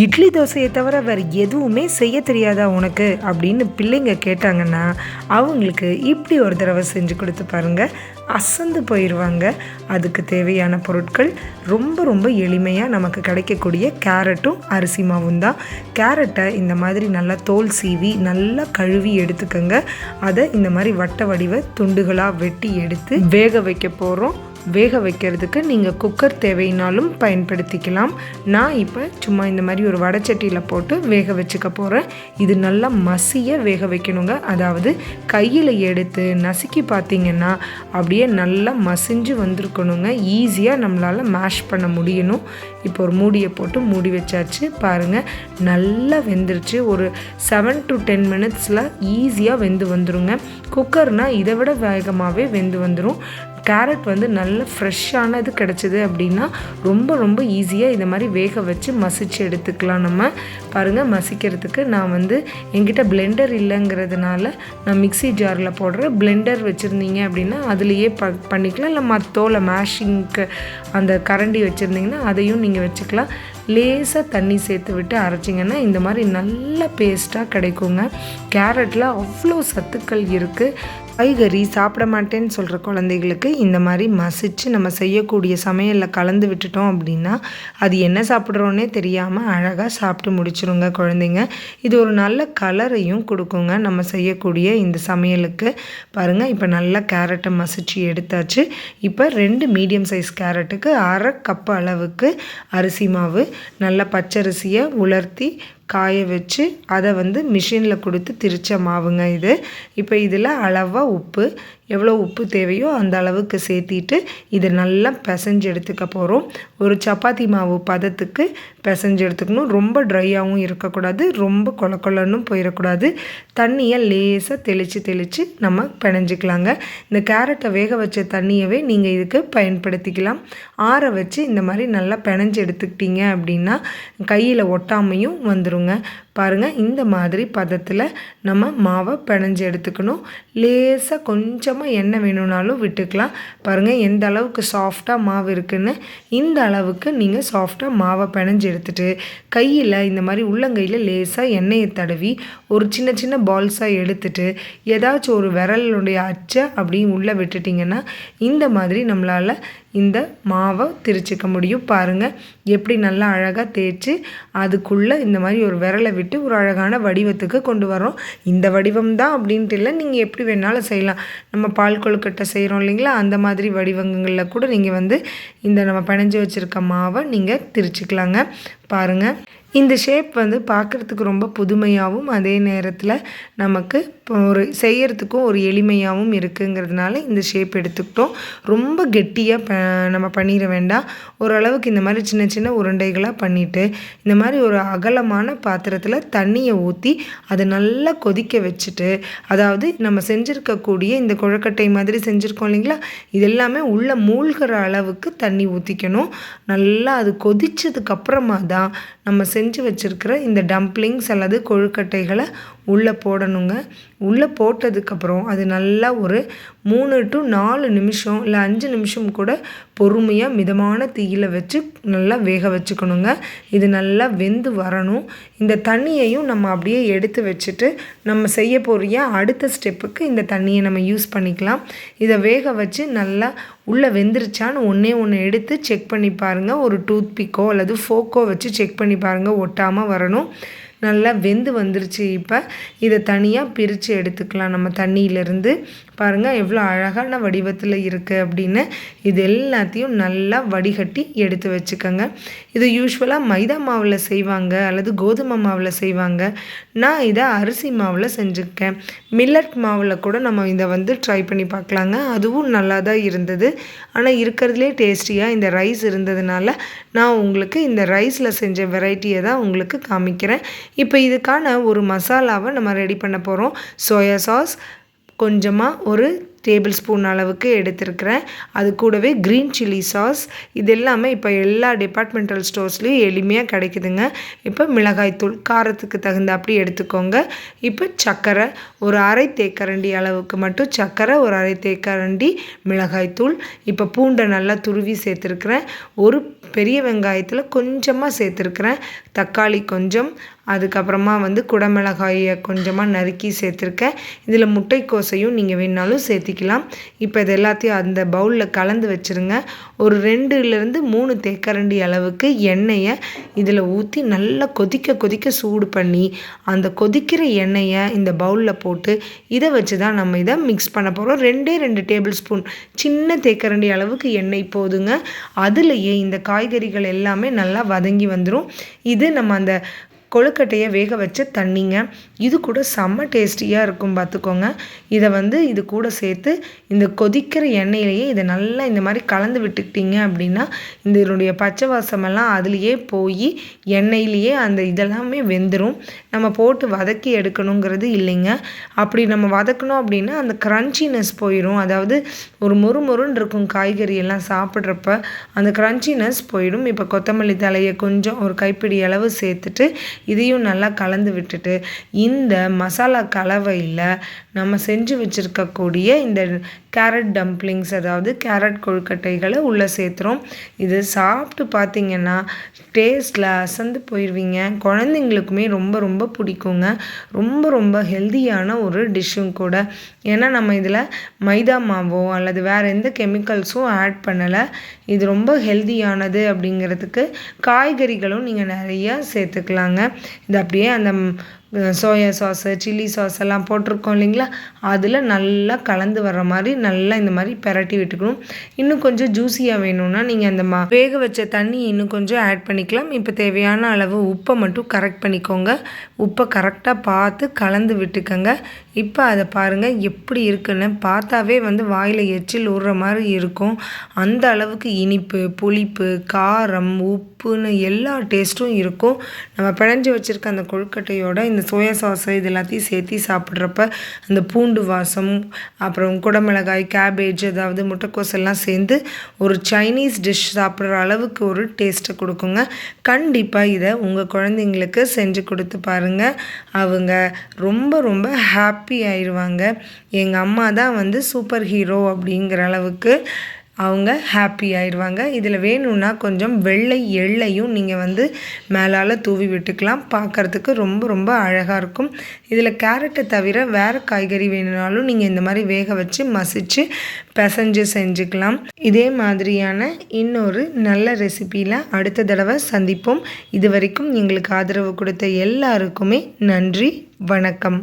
இட்லி தோசையை தவிர வேறு எதுவுமே செய்ய தெரியாதா உனக்கு? அப்படின்னு பிள்ளைங்க கேட்டாங்கன்னா அவங்களுக்கு இப்படி ஒரு தடவை செஞ்சு கொடுத்து பாருங்க. அசந்து போயிடுவாங்க அதுக்கு தேவையான பொருட்கள் ரொம்ப ரொம்ப எளிமையாக நமக்கு கிடைக்கக்கூடிய கேரட்டும் அரிசி மாவும் தான். கேரட்டை இந்த மாதிரி நல்லா தோல் சீவி நல்லா கழுவி எடுத்துக்கோங்க. அதை இந்த மாதிரி வட்ட வடிவ துண்டுகளாக வெட்டி எடுத்து வேக வைக்க போகிறோம் வேக வைக்கிறதுக்கு நீங்கள் குக்கர் தேவைனாலும் பயன்படுத்திக்கலாம். நான் இப்போ சும்மா இந்த மாதிரி ஒரு வடச்சட்டியில் போட்டு வேக வச்சுக்க போகிறேன் இது நல்லா மசிய வேக வைக்கணுங்க. அதாவது கையில் எடுத்து நசுக்கி பார்த்தீங்கன்னா அப்படியே நல்லா மசிஞ்சு வந்திருக்கணுங்க. ஈஸியாக நம்மளால் மேஷ் பண்ண முடியணும். இப்போ ஒரு மூடியை போட்டு மூடி வச்சாச்சு பாருங்கள் நல்லா வெந்துருச்சு. ஒரு செவன் டு டென் மினிட்ஸில் ஈஸியாக வெந்து வந்துருங்க. குக்கர்னால் இதை விட வேகமாகவே வெந்து வந்துடும் கேரட் வந்து நல்ல ஃப்ரெஷ்ஷானது கிடச்சிது அப்படின்னா ரொம்ப ரொம்ப ஈஸியாக இதை மாதிரி வேக வச்சு மசிச்சு எடுத்துக்கலாம். நம்ம பாருங்கள் மசிக்கிறதுக்கு நான் வந்து என்கிட்ட பிளெண்டர் இல்லைங்கிறதுனால நான் மிக்சி ஜாரில் போடுற பிளெண்டர் வச்சுருந்தீங்க அப்படின்னா அதுலேயே ப பண்ணிக்கலாம். இல்லை மத்தோல மேஷிங்க்கு அந்த கரண்டி வச்சுருந்தீங்கன்னா அதையும் நீங்கள் வச்சுக்கலாம். லேசாக தண்ணி சேர்த்து விட்டு அரைச்சிங்கன்னா இந்த மாதிரி நல்ல பேஸ்ட்டாக கிடைக்குங்க. கேரட்டில் அவ்வளோ சத்துக்கள் இருக்குது காய்கறி சாப்பிட மாட்டேன்னு சொல்கிற குழந்தைகளுக்கு இந்த மாதிரி மசித்து நம்ம செய்யக்கூடிய சமையலில் கலந்து விட்டுட்டோம் அப்படின்னா அது என்ன சாப்பிட்றோன்னே தெரியாமல் அழகாக சாப்பிட்டு முடிச்சிருங்க குழந்தைங்க. இது ஒரு நல்ல கலரையும் கொடுக்குங்க நம்ம செய்யக்கூடிய இந்த சமையலுக்கு. பாருங்கள் இப்போ நல்லா கேரட்டை மசிச்சு எடுத்தாச்சு. இப்போ ரெண்டு மீடியம் சைஸ் கேரட்டுக்கு அரை கப் அளவுக்கு அரிசி மாவு நல்லா பச்சரிசியை உலர்த்தி காய வச்சு அதை வந்து மிஷினில் கொடுத்து திரிச்ச மாவுங்க இது. இப்போ இதில் அளவாக உப்பு எவ்வளோ உப்பு தேவையோ அந்த அளவுக்கு சேர்த்திட்டு இதை நல்லா பிசைஞ்சு எடுத்துக்க போகிறோம் ஒரு சப்பாத்தி மாவு பதத்துக்கு பிசைஞ்சு எடுத்துக்கணும். ரொம்ப ட்ரையாகவும் இருக்கக்கூடாது. ரொம்ப கொல கொலன்னும் போயிடக்கூடாது தண்ணியை லேசாக தெளித்து தெளித்து நம்ம பிணைஞ்சிக்கலாங்க. இந்த கேரட்டை வேக வச்ச தண்ணியவே நீங்கள் இதுக்கு பயன்படுத்திக்கலாம். ஆற வச்சு இந்த மாதிரி நல்லா பிணைஞ்சு எடுத்துக்கிட்டீங்க அப்படின்னா கையில் ஒட்டாமையும் வந்துடுங்க பாருங்கள் இந்த மாதிரி பதத்தில் நம்ம மாவை பிணைஞ்சு எடுத்துக்கணும். லேசாக கொஞ்சமாக என்ன வேணும்னாலும் விட்டுக்கலாம். பாருங்கள் எந்த அளவுக்கு சாஃப்டாக மாவு இருக்குன்னு இந்த அளவுக்கு நீங்கள் சாஃப்டாக மாவை பிணைஞ்சு எடுத்துகிட்டு கையில் இந்த மாதிரி உள்ளங்கையில் லேசாக எண்ணெயை தடவி ஒரு சின்ன சின்ன பால்ஸாக எடுத்துட்டு ஏதாச்சும் ஒரு விரலுடைய அச்சை அப்படியும் உள்ளே விட்டுட்டிங்கன்னா இந்த மாதிரி நம்மளால் இந்த மாவை திரிச்சிக்க முடியும். பாருங்கள் எப்படி நல்லா அழகாக தேய்ச்சி அதுக்குள்ளே இந்த மாதிரி ஒரு விரலை விட்டு ஒரு அழகான வடிவத்துக்கு கொண்டு வரோம் இந்த வடிவம் தான் அப்படின்ட்டு இல்லை நீங்கள் எப்படி வேணாலும் செய்யலாம். நம்ம பால் கொழுக்கட்டை செய்கிறோம் இல்லைங்களா? அந்த மாதிரி வடிவங்களில் கூட நீங்கள் வந்து இந்த நம்ம பிணைஞ்சு வச்சுருக்க மாவை நீங்கள் திரிச்சிக்கலாங்க. பாருங்கள் இந்த ஷேப் வந்து பார்க்குறதுக்கு ரொம்ப புதுமையாகவும் அதே நேரத்தில் நமக்கு ஒரு செய்கிறதுக்கும் ஒரு எளிமையாகவும் இருக்குங்கிறதுனால இந்த ஷேப் எடுத்துக்கிட்டோம். ரொம்ப கெட்டியாக ப நம்ம பண்ணிட வேண்டாம். ஓரளவுக்கு இந்த மாதிரி சின்ன சின்ன உருண்டைகளாக பண்ணிவிட்டு இந்த மாதிரி ஒரு அகலமான பாத்திரத்தில் தண்ணியை ஊற்றி அதை நல்லா கொதிக்க வச்சுட்டு அதாவது நம்ம செஞ்சுருக்கக்கூடிய இந்த குழக்கட்டை மாதிரி செஞ்சுருக்கோம் இல்லைங்களா? இது எல்லாமே உள்ளே மூழ்கிற அளவுக்கு தண்ணி ஊற்றிக்கணும் நல்லா அது கொதிச்சதுக்கப்புறமா தான் நம்ம செ செஞ்சு வச்சுருக்கிற இந்த டம்ப்ளிங்ஸ் அல்லது கொழுக்கட்டைகளை உள்ளே போடணுங்க. உள்ளே போட்டதுக்கப்புறம் அது நல்லா ஒரு மூணு டு நாலு நிமிஷம் இல்லை அஞ்சு நிமிஷம் கூட பொறுமையாக மிதமான தீயில் வச்சு நல்லா வேக வச்சுக்கணுங்க. இது நல்லா வெந்து வரணும். இந்த தண்ணியையும் நம்ம அப்படியே எடுத்து வச்சுட்டு நம்ம செய்ய போகிற அடுத்த ஸ்டெப்புக்கு இந்த தண்ணியை நம்ம யூஸ் பண்ணிக்கலாம். இதை வேக வச்சு நல்லா உள்ளே வெந்துருச்சான்னு ஒன்றே ஒன்று எடுத்து செக் பண்ணி பாருங்கள் ஒரு டூத் பிக்கோ அல்லது ஃபோக்கோ வச்சு செக் பண்ணி பாருங்கள் ஒட்டாமல் வரணும். நல்லா வெந்து வந்துருச்சு. இப்போ இதை தனியாக பிரித்து எடுத்துக்கலாம். நம்ம தண்ணியிலேருந்து பாருங்கள் எவ்வளோ அழகான வடிவத்தில் இருக்குது அப்படின்னு இது எல்லாத்தையும் நல்லா வடிகட்டி எடுத்து வச்சுக்கோங்க. இது யூஸ்வலாக மைதா மாவில் செய்வாங்க அல்லது கோதுமை மாவில் செய்வாங்க. நான் இதை அரிசி மாவில் செஞ்சுருக்கேன். மில்லட் மாவில் கூட நம்ம இதை வந்து ட்ரை பண்ணி பார்க்கலாங்க. அதுவும் நல்லா தான் இருந்தது. ஆனால் இருக்கிறதுலே டேஸ்டியாக இந்த ரைஸ் இருந்ததுனால நான் உங்களுக்கு இந்த ரைஸில் செஞ்ச வெரைட்டியை தான் உங்களுக்கு காமிக்கிறேன். இப்போ இதுக்கான ஒரு மசாலாவை நம்ம ரெடி பண்ண போகிறோம் சோயா சாஸ் கொஞ்சமாக ஒரு டேபிள் ஸ்பூன் அளவுக்கு எடுத்திருக்கிறேன். அது கூடவே க்ரீன் சில்லி சாஸ் இது எல்லாமே இப்போ எல்லா டிபார்ட்மெண்டல் ஸ்டோர்ஸ்லேயும் எளிமையாக கிடைக்குதுங்க. இப்போ மிளகாய்த்தூள் காரத்துக்கு தகுந்த அப்படி எடுத்துக்கோங்க. இப்போ சர்க்கரை ஒரு அரை தேக்கரண்டி அளவுக்கு மட்டும் சர்க்கரை ஒரு அரை தேக்கரண்டி மிளகாய்த்தூள் இப்போ பூண்டை நல்லா துருவி சேர்த்துருக்குறேன். ஒரு பெரிய வெங்காயத்தில் கொஞ்சமாக சேர்த்துருக்குறேன். தக்காளி கொஞ்சம் அதுக்கப்புறமா வந்து குடமிளகாயை கொஞ்சமாக நறுக்கி சேர்த்துருக்கேன் இதில் முட்டைக்கோசையும் நீங்கள் வேணாலும் சேர்த்திக்கலாம். இப்போ இது எல்லாத்தையும் அந்த பவுலில் கலந்து வச்சுருங்க. ஒரு ரெண்டுலேருந்து மூணு தேக்கரண்டி அளவுக்கு எண்ணெயை இதில் ஊற்றி நல்லா கொதிக்க கொதிக்க சூடு பண்ணி அந்த கொதிக்கிற எண்ணெயை இந்த பவுலில் போட்டு இதை வச்சு தான் நம்ம இதை மிக்ஸ் பண்ண போகிறோம் ரெண்டே ரெண்டு டேபிள் ஸ்பூன் சின்ன தேக்கரண்டி அளவுக்கு எண்ணெய் போதுங்க. அதுலேயே இந்த காய்கறிகள் எல்லாமே நல்லா வதங்கி வந்துடும் இது நம்ம அந்த கொழுக்கட்டையை வேக வச்ச தண்ணிங்க. இது கூட செம்ம டேஸ்டியாக இருக்கும் பார்த்துக்கோங்க இதை வந்து இது கூட சேர்த்து இந்த கொதிக்கிற எண்ணெயிலேயே இதை நல்லா இந்த மாதிரி கலந்து விட்டுக்கிட்டீங்க அப்படின்னா இந்த இதனுடைய பச்சை வாசமெல்லாம் அதுலேயே போய் எண்ணெயிலேயே அந்த இதெல்லாமே வெந்துடும் நம்ம போட்டு வதக்கி எடுக்கணுங்கிறது இல்லைங்க. அப்படி நம்ம வதக்கணும் அப்படின்னா அந்த க்ரன்ச்சினஸ் போயிடும் அதாவது ஒரு மொறு மொறுன்னு இருக்கும் காய்கறி எல்லாம் சாப்பிட்றப்ப அந்த க்ரன்ச்சினஸ் போயிடும். இப்போ கொத்தமல்லி தலையை கொஞ்சம் ஒரு கைப்பிடி அளவு சேர்த்துட்டு இதையும் நல்லா கலந்து விட்டுட்டு இந்த மசாலா கலவையில் நம்ம செஞ்சு வச்சுருக்கக்கூடிய இந்த கேரட் டம்ப்ளிங்ஸ் அதாவது கேரட் கொழுக்கட்டைகளை உள்ளே சேர்த்துறோம். இது சாப்பிட்டு பார்த்தீங்கன்னா டேஸ்ட்டில் அசந்து போயிடுவீங்க குழந்தைங்களுக்குமே ரொம்ப ரொம்ப பிடிக்குங்க. ரொம்ப ரொம்ப ஹெல்த்தியான ஒரு டிஷ்ஷும் கூட. ஏன்னா நம்ம இதில் மைதா மாவோ அல்லது வேறு எந்த கெமிக்கல்ஸும் ஆட் பண்ணலை. இது ரொம்ப ஹெல்த்தியானது அப்படிங்கிறதுக்கு காய்கறிகளும் நீங்கள் நிறையா சேர்த்துக்கலாங்க. இது அப்படியே அந்த சோயா சாஸு சில்லி சாஸ் எல்லாம் போட்டிருக்கோம் இல்லைங்களா? அதில் நல்லா கலந்து வர்ற மாதிரி நல்லா இந்த மாதிரி பெரட்டி விட்டுக்கணும். இன்னும் கொஞ்சம் ஜூஸியாக வேணும்னா நீங்கள் அந்த மா வேக வச்ச தண்ணி இன்னும் கொஞ்சம் ஆட் பண்ணிக்கலாம். இப்போ தேவையான அளவு உப்பை மட்டும் கரெக்ட் பண்ணிக்கோங்க. உப்பை கரெக்டாக பார்த்து கலந்து விட்டுக்கோங்க. இப்போ அதை பாருங்கள் எப்படி இருக்குன்னு. பார்த்தாவே வந்து வாயில் எச்சில் ஊறுற மாதிரி இருக்கும். அந்த அளவுக்கு இனிப்பு புளிப்பு காரம் உப்புன்னு எல்லா டேஸ்ட்டும் இருக்கும். நம்ம பிழைஞ்சி வச்சுருக்க அந்த கொழுக்கட்டையோட இந்த சோயா சாஸு இது எல்லாத்தையும் சேர்த்து சாப்பிட்றப்ப அந்த பூண்டு வாசம் அப்புறம் குடமிளகாய் கேபேஜ் அதாவது முட்டைக்கோஸ் எல்லாம் சேர்ந்து ஒரு சைனீஸ் டிஷ் சாப்பிட்ற அளவுக்கு ஒரு டேஸ்ட்டை கொடுக்குங்க. கண்டிப்பாக இதை உங்கள் குழந்தைங்களுக்கு செஞ்சு கொடுத்து பாருங்கள் அவங்க ரொம்ப ரொம்ப ஹாப்பி ஆயிடுவாங்க எங்கள் அம்மா தான் வந்து சூப்பர் ஹீரோ அப்படிங்கிற அளவுக்கு அவங்க ஹாப்பி ஆயிடுவாங்க. இதில் வேணும்னா கொஞ்சம் வெள்ளை எள்ளையும் நீங்கள் வந்து மேலால் தூவி விட்டுக்கலாம். பார்க்குறதுக்கு ரொம்ப ரொம்ப அழகாக இருக்கும். இதில் கேரட்டை தவிர வேறு காய்கறி வேணும்னாலும் நீங்கள் இந்த மாதிரி வேக வச்சு மசித்து பிசைஞ்சு செஞ்சுக்கலாம். இதே மாதிரியான இன்னொரு நல்ல ரெசிப்பியில் அடுத்த தடவை சந்திப்போம். இது வரைக்கும் எங்களுக்கு ஆதரவு கொடுத்த எல்லாருக்குமே நன்றி வணக்கம்.